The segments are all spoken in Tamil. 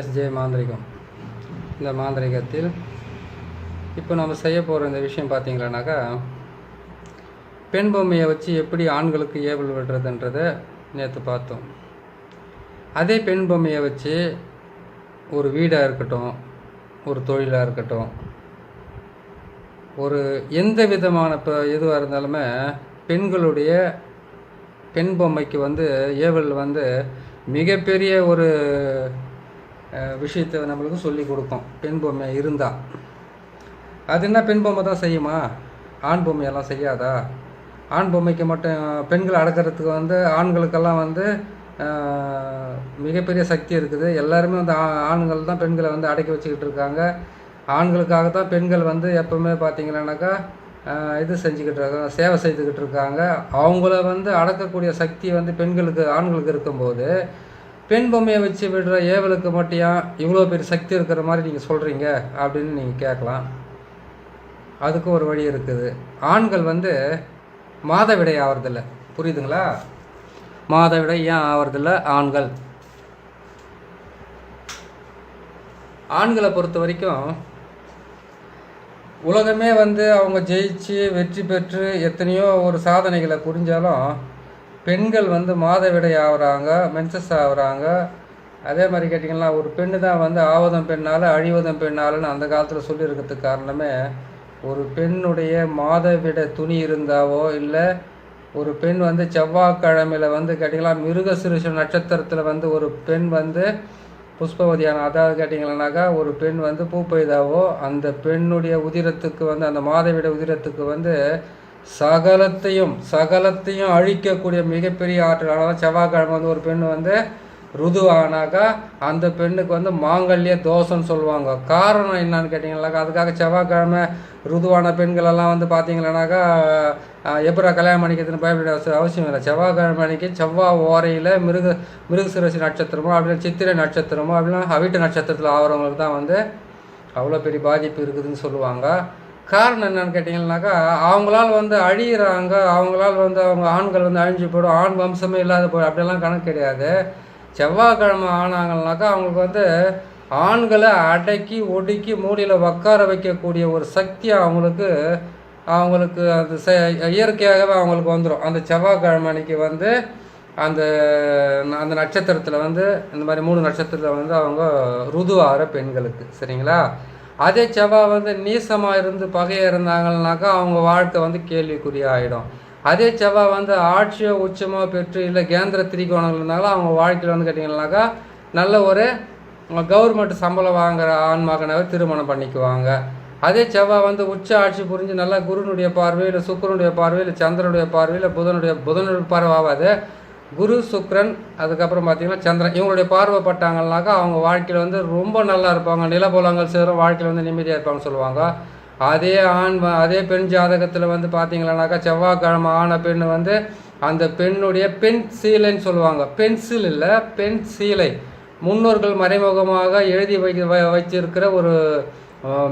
எஸ்ஜே மாந்திரிகம். இந்த மாந்திரிகத்தில் இப்போ நம்ம செய்ய போகிற இந்த விஷயம் பார்த்தீங்களானாக்கா பெண் பொம்மையை வச்சு எப்படி ஆண்களுக்கு ஏவல் விடுறதுன்றதை நேற்று பார்த்தோம். அதே பெண் பொம்மையை வச்சு ஒரு வீடாக இருக்கட்டும் ஒரு தொழிலாக இருக்கட்டும் ஒரு எந்த விதமான இப்போ எதுவாக இருந்தாலுமே பெண்களுடைய பெண் பொம்மைக்கு வந்து ஏவல் வந்து மிகப்பெரிய ஒரு விஷயத்தை நம்மளுக்கு சொல்லி கொடுக்கும். பெண் பொம்மை இருந்தால் அது என்ன பெண் பொம்மை தான் செய்யுமா? ஆண் பொம்மையெல்லாம் செய்யாதா? ஆண் பொம்மைக்கு மட்டும் பெண்களை அடக்கிறதுக்கு வந்து ஆண்களுக்கெல்லாம் வந்து மிகப்பெரிய சக்தி இருக்குது. எல்லாருமே வந்து ஆ- ஆண்கள் தான் பெண்களை வந்து அடக்கி வச்சுக்கிட்டு இருக்காங்க. ஆண்களுக்காக தான் பெண்கள் வந்து எப்பவுமே பார்த்தீங்கன்னாக்கா இது செஞ்சுக்கிட்டு இருக்காங்க சேவை செய்துக்கிட்டு இருக்காங்க. அவங்கள வந்து அடக்கக்கூடிய சக்தி வந்து பெண்களுக்கு ஆண்களுக்கு இருக்கும்போது பெண் பொம்மையை வச்சு விடுற ஏவலுக்கு மட்டும் இவ்வளோ பெரிய சக்தி இருக்கிற மாதிரி நீங்கள் சொல்கிறீங்க அப்படின்னு நீங்கள் கேட்கலாம். அதுக்கு ஒரு வழி இருக்குது. ஆண்கள் வந்து மாதவிடை ஆகிறதில்ல புரியுதுங்களா? மாதவிடை ஏன் ஆவறதில்ல? ஆண்கள். ஆண்களை பொறுத்த வரைக்கும் உலகமே வந்து அவங்க ஜெயிச்சு வெற்றி பெற்று எத்தனையோ ஒரு சாதனைகளை புரிஞ்சாலும் பெண்கள் வந்து மாதவிடை ஆகுறாங்க மென்சஸ் ஆகுறாங்க அதே மாதிரி கேட்டிங்கன்னா ஒரு பெண்ணு தான் வந்து ஆவதம் பெண்ணால் அழிவதம் பெண்ணாலன்னு அந்த காலத்தில் சொல்லியிருக்கிறதுக்கு காரணமே ஒரு பெண்ணுடைய மாதவிட துணி இருந்தாவோ இல்லை ஒரு பெண் வந்து செவ்வாய்க்கிழமையில் வந்து கேட்டிங்களா மிருகசிருஷ நட்சத்திரத்தில் வந்து ஒரு பெண் வந்து புஷ்பவதியான அதாவது கேட்டிங்களானாக்கா ஒரு பெண் வந்து பூ பெய்தாவோ அந்த பெண்ணுடைய உதிரத்துக்கு வந்து அந்த மாதவிட உதிரத்துக்கு வந்து சகலத்தையும் சகலத்தையும் அழிக்கக்கூடிய மிகப்பெரிய ஆற்றல். ஆனால் செவ்வாய்க்கிழமை வந்து ஒரு பெண் வந்து ருதுவானாக்கா அந்த பெண்ணுக்கு வந்து மாங்கல்ய தோஷம்னு சொல்லுவாங்க. காரணம் என்னன்னு கேட்டிங்கனாக்கா அதுக்காக செவ்வாய்க்கிழமை ருதுவான பெண்களெல்லாம் வந்து பார்த்தீங்களானாக்கா எப்படா கல்யாணம் பண்ணிக்கிறதுன்னு பயப்பட அவசியம் இல்லை. செவ்வாய்க்கிழமை அன்னைக்கு செவ்வாய் ஓரையில் மிருக மிருகசிரசி நட்சத்திரமோ அப்படின்னா சித்திரை நட்சத்திரமோ அப்படின்னா அவிட்ட நட்சத்திரத்தில் ஆகிறவங்களுக்கு தான் வந்து அவ்வளோ பெரிய பாதிப்பு இருக்குதுன்னு சொல்லுவாங்க. காரணம் என்னன்னு கேட்டிங்கன்னாக்கா அவங்களால வந்து அழியிறாங்க அவங்களால வந்து அவங்க ஆண்கள் வந்து அழிஞ்சு போயிடும் ஆண் வம்சமே இல்லாத போயிடும் அப்படியெல்லாம் கணக்கு கிடையாது. செவ்வாய்க்கிழமை ஆனாங்கன்னாக்கா அவங்களுக்கு வந்து ஆண்களை அடக்கி ஒடுக்கி மூடியில் உட்கார வைக்கக்கூடிய ஒரு சக்தி அவங்களுக்கு அவங்களுக்கு அது இயற்கையாகவே அவங்களுக்கு வந்துடும் அந்த செவ்வாய்க்கிழமை அன்னைக்கு வந்து அந்த அந்த நட்சத்திரத்தில் வந்து இந்த மாதிரி மூணு நட்சத்திரத்தில் வந்து அவங்க ருதுவாகிற பெண்களுக்கு சரிங்களா? அதே செவ்வாய் வந்து நீசமாக இருந்து பகையாக இருந்தாங்கன்னாக்கா அவங்க வாழ்க்கை வந்து கேள்விக்குறியாகிடும் அதே செவ்வாய் வந்து ஆட்சியோ உச்சமோ பெற்று இல்லை கேந்திர திரிகோணங்கள்னால அவங்க வாழ்க்கையில் வந்து கேட்டிங்கன்னாக்கா நல்ல ஒரு கவர்மெண்ட் சம்பளம் வாங்குகிற ஆண் மகனாக திருமணம் பண்ணிக்குவாங்க. அதே செவ்வாய் வந்து உச்ச ஆட்சி புரிஞ்சு நல்லா குருனுடைய பார்வையில் சுக்கிரனுடைய பார்வையில் சந்திரனுடைய பார்வையில் புதனுடைய புதனுடைய பார்வை ஆகாது குரு சுக்ரன் அதுக்கப்புறம் பார்த்தீங்கன்னா சந்திரன். இவங்களுடைய பார்வைப்பட்டாங்கன்னாக்கா அவங்க வாழ்க்கையில் வந்து ரொம்ப நல்லா இருப்பாங்க. நிலபோலங்கள் சேரும் வாழ்க்கையில் வந்து நிம்மதியாக இருப்பாங்கன்னு சொல்லுவாங்க. அதே ஆண் அதே பெண் ஜாதகத்தில் வந்து பார்த்தீங்களானாக்கா செவ்வாய்க்கிழமை ஆன பெண் வந்து அந்த பெண்ணுடைய பெண் சீலைன்னு சொல்லுவாங்க. பென்சில் இல்லை பெண் சீலை. முன்னோர்கள் மறைமுகமாக எழுதி வை வச்சிருக்கிற ஒரு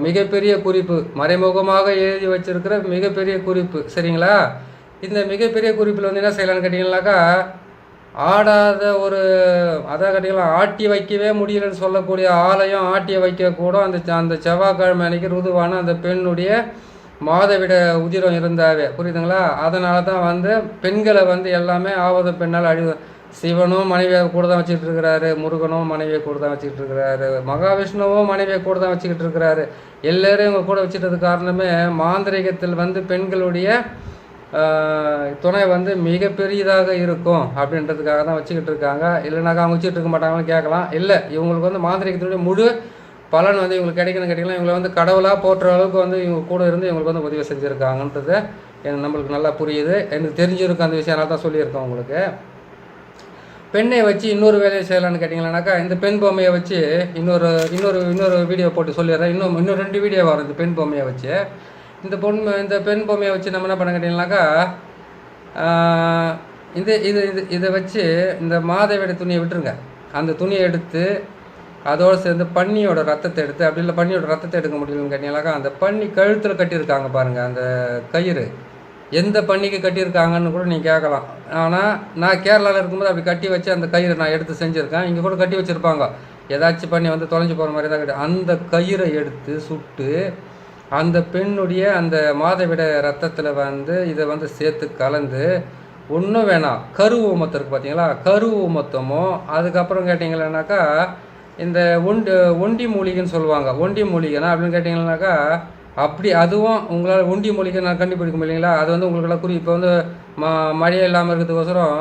மிகப்பெரிய குறிப்பு. மறைமுகமாக எழுதி வச்சிருக்கிற மிகப்பெரிய குறிப்பு. சரிங்களா? இந்த மிகப்பெரிய குறிப்பில் வந்து என்ன செய்யலாம்னு கேட்டிங்கனாக்கா ஆடாத ஒரு அதை கேட்டிங்களா ஆட்டி வைக்கவே முடியலன்னு சொல்லக்கூடிய ஆலயம் ஆட்டி வைக்கக்கூட அந்த அந்த செவ்வாய்க்கிழமை அன்னைக்கு ருதுவான அந்த பெண்ணுடைய மாதவிட உதிரம் இருந்தாவே. புரியுதுங்களா? அதனால தான் வந்து பெண்களை வந்து எல்லாமே ஆவத பெண்ணால் அழிவு. சிவனும் மனைவியை கூட தான் வச்சுக்கிட்டு இருக்கிறாரு முருகனும் மனைவியை கூட தான் வச்சுக்கிட்டு இருக்கிறாரு மகாவிஷ்ணுவும் மனைவியை கூட தான் வச்சுக்கிட்டு இருக்கிறாரு. எல்லோரும் இவங்க கூட வச்சுட்டது காரணமே மாந்திரிகத்தில் வந்து பெண்களுடைய துணை வந்து மிகப்பெரியதாக இருக்கும் அப்படின்றதுக்காக தான் வச்சுக்கிட்டு இருக்காங்க. இல்லைனாக்கா அவங்க வச்சுக்கிட்டு இருக்க மாட்டாங்கன்னு கேட்கலாம். இல்லை இவங்களுக்கு வந்து மாந்திரிகத்தினுடைய முழு பலன் வந்து இவங்களுக்கு கிடைக்கணும் கிடைக்கலாம் இவங்களை வந்து கடவுளாக போற்ற அளவுக்கு வந்து இவங்க கூட இருந்து இவங்களுக்கு வந்து உதவி செஞ்சுருக்காங்கன்றது எனக்கு நம்மளுக்கு நல்லா புரியுது. எனக்கு தெரிஞ்சிருக்கும் அந்த விஷயம் தான் சொல்லியிருக்கேன் உங்களுக்கு. பெண்ணை வச்சு இன்னொரு வேலையை செய்யலாம்னு கேட்டிங்களானாக்கா இந்த பெண் பொம்மையை வச்சு இன்னொரு இன்னொரு இன்னொரு வீடியோ போட்டு சொல்லிடுறேன். இன்னும் இன்னும் ரெண்டு வீடியோ வரும் இந்த பெண் பொம்மையை வச்சு. இந்த பொன் இந்த பெண் பொம்மையை வச்சு நம்ம என்ன பண்ண கேட்டிங்கனாக்கா இந்த இது இது இதை வச்சு இந்த மாதவிட துணியை விட்டுருங்க. அந்த துணியை எடுத்து அதோடு சேர்ந்து பன்னியோட ரத்தத்தை எடுத்து அப்படி இல்லை பன்னியோட ரத்தத்தை எடுக்க முடியலன்னு கேட்டிங்கனாக்கா அந்த பன்னி கழுத்தில் கட்டியிருக்காங்க பாருங்கள் அந்த கயிறு. எந்த பண்ணிக்கு கட்டியிருக்காங்கன்னு கூட நீங்கள் கேட்கலாம். ஆனால் நான் கேரளாவில் இருக்கும்போது அப்படி கட்டி வச்சு அந்த கயிறை நான் எடுத்து செஞ்சுருக்கேன். இங்கே கூட கட்டி வச்சுருப்பாங்க. ஏதாச்சும் பண்ணி வந்து தொலைஞ்சு போகிற மாதிரி தான் கட்டி அந்த கயிறை எடுத்து சுட்டு அந்த பெண்ணுடைய அந்த மாதவிட ரத்தத்தில் வந்து இதை வந்து சேர்த்து கலந்து ஒன்றும் வேணாம். கரு ஊமத்தம் இருக்குது பார்த்தீங்களா கரு ஊமத்தமும் அதுக்கப்புறம் கேட்டிங்களேனாக்கா இந்த ஒண்டு ஒண்டி மூலிகைன்னு சொல்லுவாங்க. ஒண்டி மூலிகைனா அப்படின்னு கேட்டிங்கன்னாக்கா அப்படி அதுவும் உங்களால் ஒண்டி மூலிகை நான் கண்டுபிடிக்க முடியலைங்களா அது வந்து உங்களுக்கெல்லாம் குறி இப்போ வந்து ம மழையே இல்லாமல் இருக்கிறதுக்கோசரம்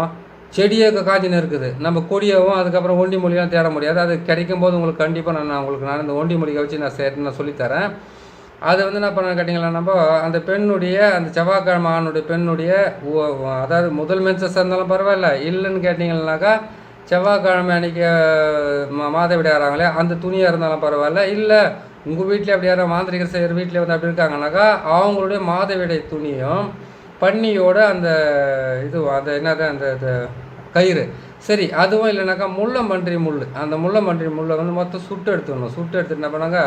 செடியே காய்ச்சின்னு இருக்குது. நம்ம கொடியவும் அதுக்கப்புறம் ஒண்டி மூலிகைலாம் தேட முடியாது. அது கிடைக்கும் போது உங்களுக்கு கண்டிப்பாக நான் நான் உங்களுக்கு நான் இந்த ஒண்டி மூலிகை வச்சு நான் சே நான் சொல்லித்தரேன். அது வந்து என்ன பண்ண கேட்டிங்களா நம்ம அந்த பெண்ணுடைய அந்த செவ்வாய்க்கிழமை ஆணுடைய பெண்ணுடைய அதாவது முதல் மென்சஸ் இருந்தாலும் பரவாயில்ல. இல்லைன்னு கேட்டிங்கன்னாக்கா செவ்வாய்க்கிழமை அன்றைக்கி மாதவிடை ஆறாங்களே அந்த துணியாக இருந்தாலும் பரவாயில்ல. இல்லை உங்கள் வீட்டில் அப்படி யாரும் மாந்திரிகர் செய்கிற வீட்டில் வந்து அப்படி இருக்காங்கனாக்கா அவங்களுடைய மாதவிடை துணியும் பன்னியோட அந்த இது அந்த என்னது அந்த இது கயிறு. சரி அதுவும் இல்லைனாக்கா முள்ளம்பன்றி முள் அந்த முள்ளம்பன்றி முள்ளை வந்து மொத்தம் சுட்டு எடுத்துடணும் சுட்டு எடுத்துட்டு என்ன பண்ணாங்க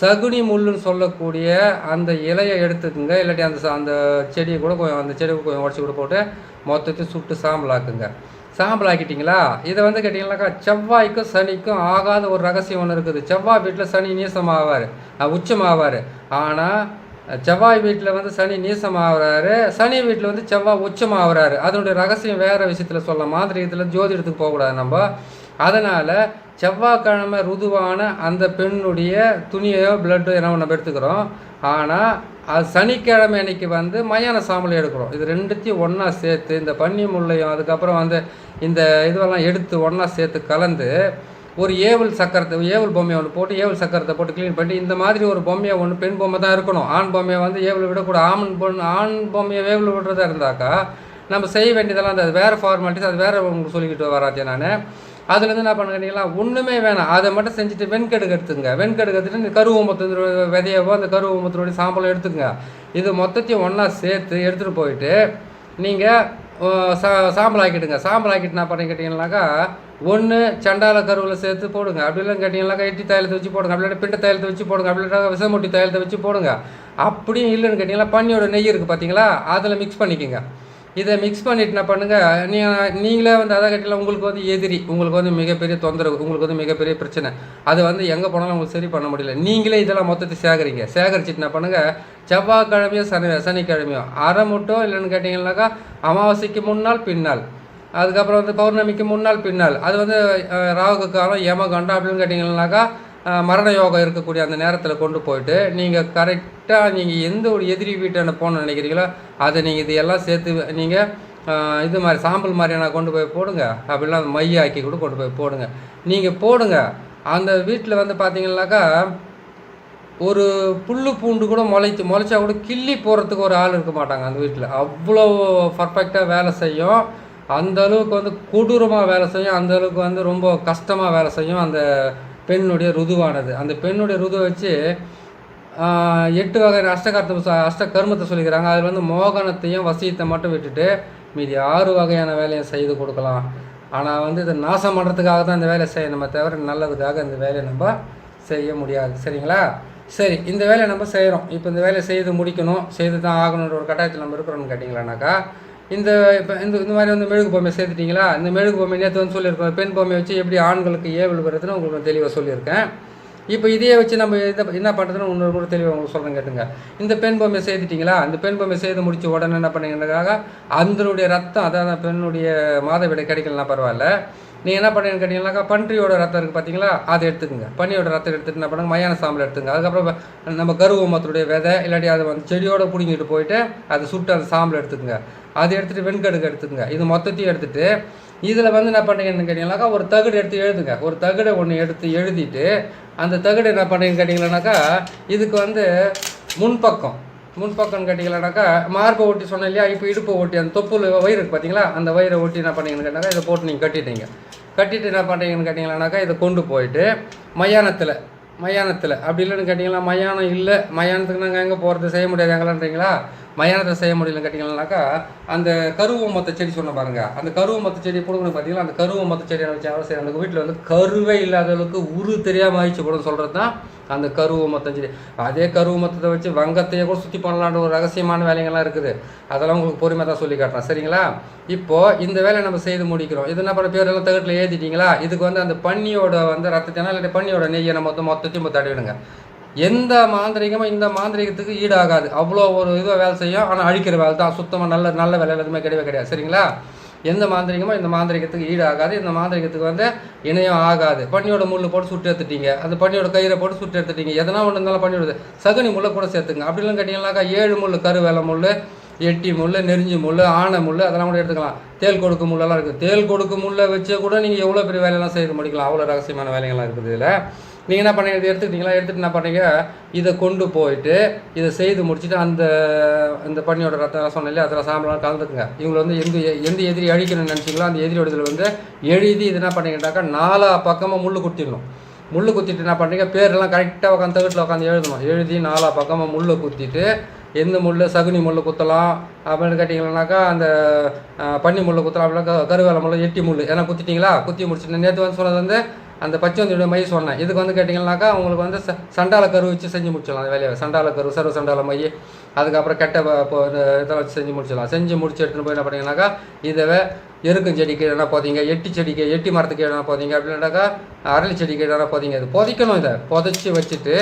சகுனி முள்ளுன்னு சொல்லக்கூடிய அந்த இலையை எடுத்துக்குங்க. இல்லாட்டி அந்த அந்த செடியை கூட கொஞ்சம் அந்த செடியை கொஞ்சம் உடச்சி கூட போட்டு மொத்தத்தையும் சுட்டு சாம்பலாக்குங்க. சாம்பல் ஆக்கிட்டீங்களா இதை வந்து கேட்டிங்கனாக்கா செவ்வாய்க்கும் சனிக்கும் ஆகாத ஒரு ரகசியம் ஒன்று இருக்குது. செவ்வாய் வீட்டில் சனி நீசமாவார். உச்சமாவார். ஆனால் செவ்வாய் வீட்டில் வந்து சனி நீசமாகறாரு சனி வீட்டில் வந்து செவ்வாய் உச்சமாகறாரு அதனுடைய ரகசியம் வேறு விஷயத்தில் சொல்ல மாதிரி இதில் ஜோதிடத்துக்கு போகக்கூடாது நம்ம. அதனால் செவ்வாய்க்கிழமை ருதுவான அந்த பெண்ணுடைய துணியோ பிளட்டோ என்ன நம்ம எடுத்துக்கிறோம். ஆனால் அது சனிக்கிழமை அன்னைக்கு வந்து மயான சாம்பல் எடுக்கிறோம். இது ரெண்டுத்தையும் ஒன்றா சேர்த்து இந்த பன்னி முள்ளையும் அதுக்கப்புறம் வந்து இந்த இதுவெல்லாம் எடுத்து ஒன்றா சேர்த்து கலந்து ஒரு ஏவல் சக்கரத்தை ஏவல் பொம்மையை ஒன்று போட்டு ஏவல் சக்கரத்தை போட்டு க்ளீன் பண்ணி இந்த மாதிரி ஒரு பொம்மையை ஒன்று பெண் பொம்மை தான் இருக்கணும். ஆண் பொம்மையை வந்து ஏவல் விடக்கூடாது. ஆண் பொண்ணு ஆண் பொம்மையை ஏவல் விடுறதா இருந்தாக்கா நம்ம செய்ய வேண்டியதெல்லாம் அந்த அது வேறு ஃபார்மாலிட்டிஸ் அது வேறு உங்களுக்கு சொல்லிக்கிட்டு வராதே நான். அதுலேருந்து என்ன பண்ணுறீங்களா ஒன்றுமே வேணாம். அதை மட்டும் செஞ்சுட்டு வெண்கடுக்கு எடுத்துங்க வெண்கடுக்கு எடுத்துட்டு இந்த கருவூமத்தினுடைய விதையவோ அந்த கருவூமத்தினுடைய சாம்பலும் எடுத்துங்க இது மொத்தத்தையும் ஒன்றா சேர்த்து எடுத்துகிட்டு போயிட்டு நீங்கள் சா சாம்பல் ஆக்கிடுங்க சாம்பல் ஆக்கிட்டு என்ன பண்ணி கேட்டிங்கனாக்கா ஒன்று சண்டால கருவில் சேர்த்து போடுங்க. அப்படி இல்லைன்னு கேட்டிங்கனாக்கா எட்டி தைலத்தை வச்சு போடுங்க. அப்படி இல்லாட்டி பிண்ட தைலத்தை வச்சு போடுங்க. அப்படி இல்லாட்டா விசமுட்டி தைலத்தை வச்சு போடுங்க. அப்படியும் இல்லைன்னு கேட்டிங்கன்னா பன்னியோட நெய் இருக்குது பார்த்தீங்களா அதில் மிக்ஸ் பண்ணிக்கோங்க. இதை மிக்ஸ் பண்ணிட்டு என்ன பண்ணுங்கள் நீ நீங்களே வந்து அதை கட்டில உங்களுக்கு வந்து எதிரி உங்களுக்கு வந்து மிகப்பெரிய தொந்தரவு உங்களுக்கு வந்து மிகப்பெரிய பிரச்சனை. அது வந்து எங்கே போனாலும் உங்களுக்கு சரி பண்ண முடியல. நீங்களே இதெல்லாம் மொத்தத்தை சேகரிங்க. சேகரிச்சுட்டு என்ன பண்ணுங்கள் செவ்வாய்க்கிழமையோ சனி சனிக்கிழமையோ அரை முட்டோ இல்லைன்னு கேட்டிங்கன்னாக்கா அமாவாசைக்கு முன்னால் பின்னால். அதுக்கப்புறம் வந்து பௌர்ணமிக்கு முன்னால் பின்னால். அது வந்து ராகு காலம் யம அப்படின்னு கேட்டிங்கன்னாக்கா மரண யோகம் இருக்கக்கூடிய அந்த நேரத்தில் கொண்டு போயிட்டு நீங்கள் கரெக்டாக நீங்கள் எந்த ஒரு எதிரி வீட்டான போகணும்னு நினைக்கிறீங்களோ அதை நீங்கள் இது எல்லாம் சேர்த்து நீங்கள் இது மாதிரி சாம்பல் மாதிரியான கொண்டு போய் போடுங்க. அப்படிலாம் அந்த மையாக்கி கூட கொண்டு போய் போடுங்க. நீங்கள் போடுங்க. அந்த வீட்டில் வந்து பார்த்தீங்கன்னாக்கா ஒரு புல்லு பூண்டு கூட முளைத்து முளைச்சா கூட கிள்ளி போகிறதுக்கு ஒரு ஆள் இருக்க மாட்டாங்க அந்த வீட்டில் அவ்வளோ பர்ஃபெக்டாக வேலை செய்யும். அந்த அளவுக்கு வந்து கொடூரமாக வேலை செய்யும். அந்த அளவுக்கு வந்து ரொம்ப கஷ்டமாக வேலை செய்யும். அந்த பெண்ணுடைய ருதுவானது. அந்த பெண்ணுடைய ருதுவை வச்சு எட்டு வகை அஷ்டகர்த்த அஷ்ட கர்மத்தை சொல்லிக்கிறாங்க. அதில் வந்து மோகனத்தையும் வசியத்தை மட்டும் விட்டுட்டு மீதி ஆறு வகையான வேலையை செய்து கொடுக்கலாம். ஆனால் வந்து இதை நாசம் பண்ணுறதுக்காக தான் இந்த வேலையை செய்யணுமே தவிர நல்லதுக்காக இந்த வேலையை நம்ம செய்ய முடியாது. சரிங்களா? சரி இந்த வேலையை நம்ம செய்கிறோம் இப்போ இந்த வேலையை செய்து முடிக்கணும். செய்து தான் ஆகணுன்ற ஒரு கட்டாயத்தில் நம்ம இருக்கிறோம்னு கேட்டிங்களானாக்கா இந்த இப்போ இந்த இந்த மாதிரி வந்து மெழுகு பொம்மை சேர்த்துட்டிங்களா? இந்த மெழுகு பொம்மை நேற்று வந்து சொல்லியிருக்கோம். பெண் பொம்மையை வச்சு எப்படி ஆண்களுக்கு ஏவல் வருதுன்னு உங்களுக்கு நான் தெளிவாக சொல்லியிருக்கேன். இப்போ இதையே வச்சு நம்ம இதை என்ன பண்ணுறதுன்னு இன்னொரு கூட தெளிவாக உங்களுக்கு சொல்கிறேன் கேட்டுங்க. இந்த பெண் பொம்மை செய்துட்டிங்களா இந்த பெண் பொம்மை செய்து முடிச்ச உடனே என்ன பண்ணீங்கன்னாக்கா அதனுடைய ரத்தம் அதாவது பெண்ணுடைய மாதவிடை கிடைக்கலனா பரவாயில்ல. நீங்கள் என்ன பண்ணுறீங்கன்னு கேட்டிங்கன்னாக்கா பன்றியோட ரத்தம் இருக்குது பார்த்தீங்களா அதை எடுத்துக்கோங்க. பன்னியோட ரத்தம் எடுத்துகிட்டு என்ன பண்ணுங்க? மயான சாம்பல் எடுத்துங்க. அதுக்கப்புறம் நம்ம கருவமத்துடைய விதை இல்லாட்டி அதை வந்து செடியோட பிடிங்கிட்டு போயிட்டு அதை சுட்டு அந்த சாம்பல் எடுத்துக்கோங்க. அதை எடுத்துகிட்டு வெண்கடுக்கு எடுத்துக்கங்க. இது மொத்தத்தையும் எடுத்துட்டு இதில் வந்து என்ன பண்ணுறீங்கன்னு கேட்டிங்கனாக்கா ஒரு தகடு எடுத்து எழுதுங்க. ஒரு தகடை ஒன்று எடுத்து எழுதிட்டு அந்த தகடு என்ன பண்ணுறீங்கன்னு கேட்டிங்கன்னாக்கா இதுக்கு வந்து முன்பக்கம். முன்பக்கம்னு கேட்டிங்களானாக்கா மார்பை ஓட்டி சொன்னேன் இல்லையா? இப்போ இடுப்பை ஓட்டி அந்த தொப்புள் வயிறு இருக்கு பார்த்தீங்களா அந்த வயிறை ஓட்டி என்ன பண்ணீங்கன்னு கேட்டாக்கா இதை போட்டு நீங்கள் கட்டிட்டீங்க. கட்டிட்டு என்ன பண்ணுறீங்கன்னு கேட்டிங்களானாக்கா இதை கொண்டு போயிட்டு மயானத்தில் மயானத்தில். அப்படி இல்லைன்னு கேட்டிங்கன்னா மயானம் இல்லை. மயானத்துக்கு நாங்கள் எங்கே போகிறது செய்ய முடியாது எங்களான்றீங்களா மயானத்தை செய்ய முடியலன்னு கேட்டிங்கன்னாக்கா அந்த கருவ மொத்த செடி சொன்ன பாருங்க. அந்த கருவ மொத்த செடி பிடுங்கணும் பார்த்தீங்களா அந்த கருவ மொத்த செடி என்ன வச்சாலும் சரி அந்த வீட்டில் வந்து கருவே இல்லாத அளவுக்கு உரு தெரியாமல் ஆயிடுச்சு கூட சொல்கிறது தான் அந்த கருவை மொத்தம் செடி. அதே கருவை மொத்தத்தை வச்சு வங்கத்தையே கூட சுற்றி பண்ணலான்ற ஒரு ரகசியமான வேலைங்கள்லாம் இருக்குது. அதெல்லாம் உங்களுக்கு பொறுமையாக தான் சொல்லி காட்டுறேன். சரிங்களா? இப்போது இந்த வேலையை நம்ம செய்து முடிக்கிறோம். இது என்ன பண்ண பேரெல்லாம் தகட்டில் ஏற்றிட்டீங்களா இதுக்கு வந்து அந்த பன்னியோட வந்து ரத்தத்தினா இல்லை பன்னியோட நெய்யை நம்ம மொத்தம் மொத்தத்தையும் தடவிடுங்க. எந்த மாந்திரிகமும் இந்த மாந்திரிகத்துக்கு ஈடாகாது. அவ்வளோ ஒரு இதுவாக வேலை செய்யும். ஆனால் அழிக்கிற வேலை தான். சுத்தமாக நல்ல நல்ல வேலை எதுவுமே கிடையவே கிடையாது. சரிங்களா? எந்த மாந்திரிகமோ இந்த மாந்திரிகத்துக்கு ஈடாகாது. இந்த மாந்திரிகத்துக்கு வந்து இணையம் ஆகாது. பன்னியோட முள் போட்டு சுட்டு எடுத்துட்டீங்க. அந்த பன்னியோட கயிறை போட்டு சுட்டு எடுத்துட்டீங்க. எதனா ஒன்று இருந்தாலும் பண்ணிவிடுது சகுனி முள்ளை கூட சேர்த்துங்க அப்படிலாம் கேட்டிங்கனாக்கா ஏழு முள் கருவேலை முள் எட்டி முள் நெறிஞ்சி முள் ஆனை முள் அதெல்லாம் கூட எடுத்துக்கலாம். தேல் கொடுக்கு முள்ளெல்லாம் இருக்குது. தேல் கொடுக்கு முள்ளை வச்சே கூட நீங்கள் எவ்வளோ பெரிய வேலையெல்லாம் செய்து முடிக்கலாம். அவ்வளோ ரகசியமான வேலைகள்லாம் இருக்குது இதில். நீங்கள் என்ன பண்ணீங்க? இதை எடுத்துக்கிட்டீங்களா எடுத்துகிட்டு என்ன பண்ணீங்க? இதை கொண்டு போயிட்டு இதை செய்து முடிச்சுட்டு அந்த இந்த பண்ணியோட ரத்தம் சொன்னேன் இல்லையா அதில் சாம்பலாம் கலந்துக்குங்க. இவங்களை வந்து எந்த எந்த எதிரி அழிக்கணும்னு நினச்சிங்களோ அந்த எதிரியோட இதில் வந்து எழுதி இது என்ன பண்ணீங்கன்னாக்கா நாலா பக்கமாக முள் குத்திடணும். முள் குத்திட்டு என்ன பண்ணுறீங்க பேரெல்லாம் கரெக்டாக உட்காந்து தகுட்டில் உட்காந்து எழுதணும். எழுதி நாலா பக்கமாக முள்ளை குத்திட்டு எந்த முள் சகுனி முள் குத்தலாம். அப்படின்னு கேட்டிங்கன்னாக்கா அந்த பன்னி முள் குத்தலாம். அப்படின்னா க- கருவேல முள் எட்டி முள் ஏன்னா குத்திட்டீங்களா? குத்தி முடிச்சுட்டு நேற்று வந்து சொன்னது வந்து அந்த பச்சைவந்தியோட மை சொன்னேன். இதுக்கு வந்து கேட்டிங்கன்னாக்கா உங்களுக்கு வந்து ச சண்டால கரு வச்சு செஞ்சு முடிச்சிடலாம் அந்த வேலையை. சண்டால கரு சர்வ சண்டால மை அதுக்கப்புறம் கெட்ட இப்போ இந்த இதெல்லாம் வச்சு செஞ்சு முடிச்சிடலாம். செஞ்சு முடிச்சு எடுத்துன்னு போய் என்ன பண்ணிங்கனாக்கா இதை எருக்கும் செடிக்கு எதனா போதீங்க எட்டி செடிக்கு எட்டி மரத்துக்கு எதனா போதீங்க அப்படின்னாக்கா அரளி செடிக்கு எதனா போதீங்க. இது புதைக்கணும் இதை. புதைச்சி வச்சுட்டு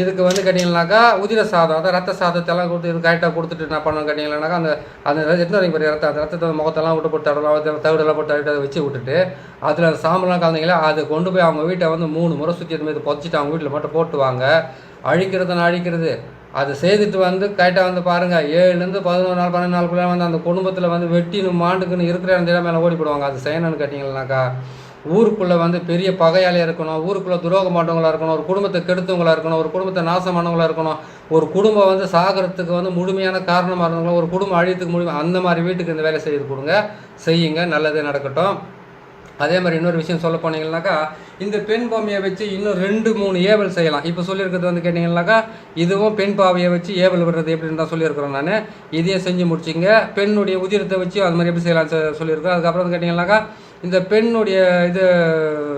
இதுக்கு வந்து கேட்டிங்கன்னாக்கா உதிர சாதம் அதாவது ரத்த சாதத்தெல்லாம் கொடுத்து இது கரெக்டாக கொடுத்துட்டு என்ன பண்ணணும் கேட்டிங்கன்னாக்கா அந்த அந்த எத்தனை வரைக்கும் பெரிய ரத்தம் அந்த ரத்தத்தை முகத்தெல்லாம் விட்டு போட்டு தடலாம் தவிடெல்லாம் போட்டு தடவி அதை வச்சு விட்டுட்டு அதில் அந்த சாம்பலாம் கலந்தீங்களா அதை கொண்டு போய் அவங்க வீட்டை வந்து மூணு முறை சுற்றி இது மாதிரி புதைச்சிட்டு அவங்க வீட்டில் மட்டும் போட்டுவாங்க. அழிக்கிறதுன்னு அழிக்கிறது. அது செய்துட்டு வந்து கரெக்டாக வந்து பாருங்கள் ஏழுலேருந்து பதினோரு நாள் பன்னெண்டு நாளுக்குள்ளே வந்து அந்த குடும்பத்தில் வந்து வெட்டின்னு மாண்டுக்குன்னு இருக்கிற அந்த இடம் மேலே ஓடி போடுவாங்க. அது செய்யணும்னு கேட்டிங்கன்னாக்கா ஊருக்குள்ளே வந்து பெரிய பகையாளியாக இருக்கணும் ஊருக்குள்ளே துரோகம் மாட்டவங்களா இருக்கணும் ஒரு குடும்பத்தை கெடுத்தவங்களா இருக்கணும் ஒரு குடும்பத்தை நாசமானவங்களா இருக்கணும் ஒரு குடும்பம் வந்து சாகிறதுக்கு வந்து முழுமையான காரணமாக இருந்தவங்களும் ஒரு குடும்பம் அழியத்துக்கு முழுமை அந்த மாதிரி வீட்டுக்கு இந்த வேலை செய்து கொடுங்க. செய்யுங்க நல்லதே நடக்கட்டும். அதே மாதிரி இன்னொரு விஷயம் சொல்ல போனீங்கன்னாக்கா இந்த பெண் பொம்மையை வச்சு இன்னும் ரெண்டு மூணு ஏவல் செய்யலாம். இப்போ சொல்லியிருக்கிறது வந்து கேட்டிங்கன்னாக்கா இதுவும் பெண் பாவையை வச்சு ஏவல் விடுறது எப்படின்னு தான் சொல்லியிருக்கிறேன் நான். இதையும் செஞ்சு முடிச்சிங்க. பெண்ணுடைய உதிரத்தை வச்சு அது மாதிரி எப்படி செய்யலாம் சொல்லியிருக்கோம் அதுக்கப்புறம் வந்து கேட்டிங்கன்னாக்கா இந்த பெண்ணுடைய இது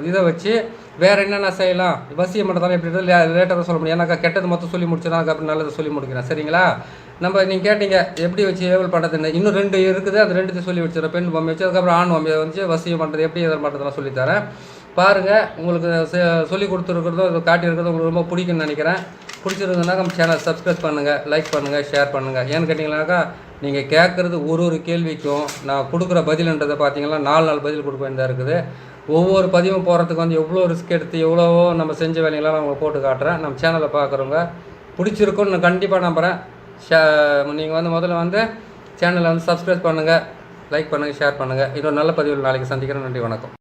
இதை வச்சு வேற என்னென்ன செய்யலாம்? வசியம் பண்ணுறதால எப்படி லேட்டராக சொல்ல முடியும். ஏன்னாக்கா கெட்டது மொத்தம் சொல்லி முடிச்சுனா அதுக்கப்புறம் நல்லதை சொல்லி முடிக்கிறேன். சரிங்களா? நம்ம நீங்கள் கேட்டீங்க எப்படி வச்சு ஏவல் பண்ணுறதுன்னு இன்னும் ரெண்டு இருக்குது. அந்த ரெண்டுத்தையும் சொல்லி வச்சுருக்கேன் பெண் பொம்மை வச்சு அதுக்கப்புறம் ஆண் பொம்மையை வந்து வசியம் பண்ணுறது எப்படி எதை பண்ணுறதுலாம் சொல்லித்தரேன் பாருங்கள் உங்களுக்கு செ- சொல்லி கொடுத்துருக்கிறதோ இது காட்டியிருக்கிறதோ உங்களுக்கு ரொம்ப பிடிக்கும்னு நினைக்கிறேன். பிடிச்சிருந்ததுனாக்கா நம்ம சேனல் சப்ஸ்கிரைப் பண்ணுங்கள் லைக் பண்ணுங்கள் ஷேர் பண்ணுங்கள் ஏன்னு கேட்டிங்கனாக்கா நீங்கள் கேட்குறது ஒரு ஒரு கேள்விக்கும் நான் கொடுக்குற பதிலுன்றதை பார்த்தீங்கன்னா நாலு நாள் பதில் கொடுக்க வேண்டியதாக இருக்குது. ஒவ்வொரு பதிவும் போகிறதுக்கு வந்து எவ்வளோ ரிஸ்க் எடுத்து எவ்வளவோ நம்ம செஞ்ச வேலைங்களாம் நான் உங்களுக்கு போட்டு காட்டுறேன். நம்ம சேனலை பார்க்குறவங்க பிடிச்சிருக்குன்னு நான் கண்டிப்பாக நம்புகிறேன் ஷே நீங்கள் வந்து முதல்ல வந்து சேனலை வந்து சப்ஸ்கிரைப் பண்ணுங்கள் லைக் பண்ணுங்கள் ஷேர் பண்ணுங்கள் இன்னொரு நல்ல பதிவில் நாளைக்கு சந்திக்கிறேன். நன்றி வணக்கம்.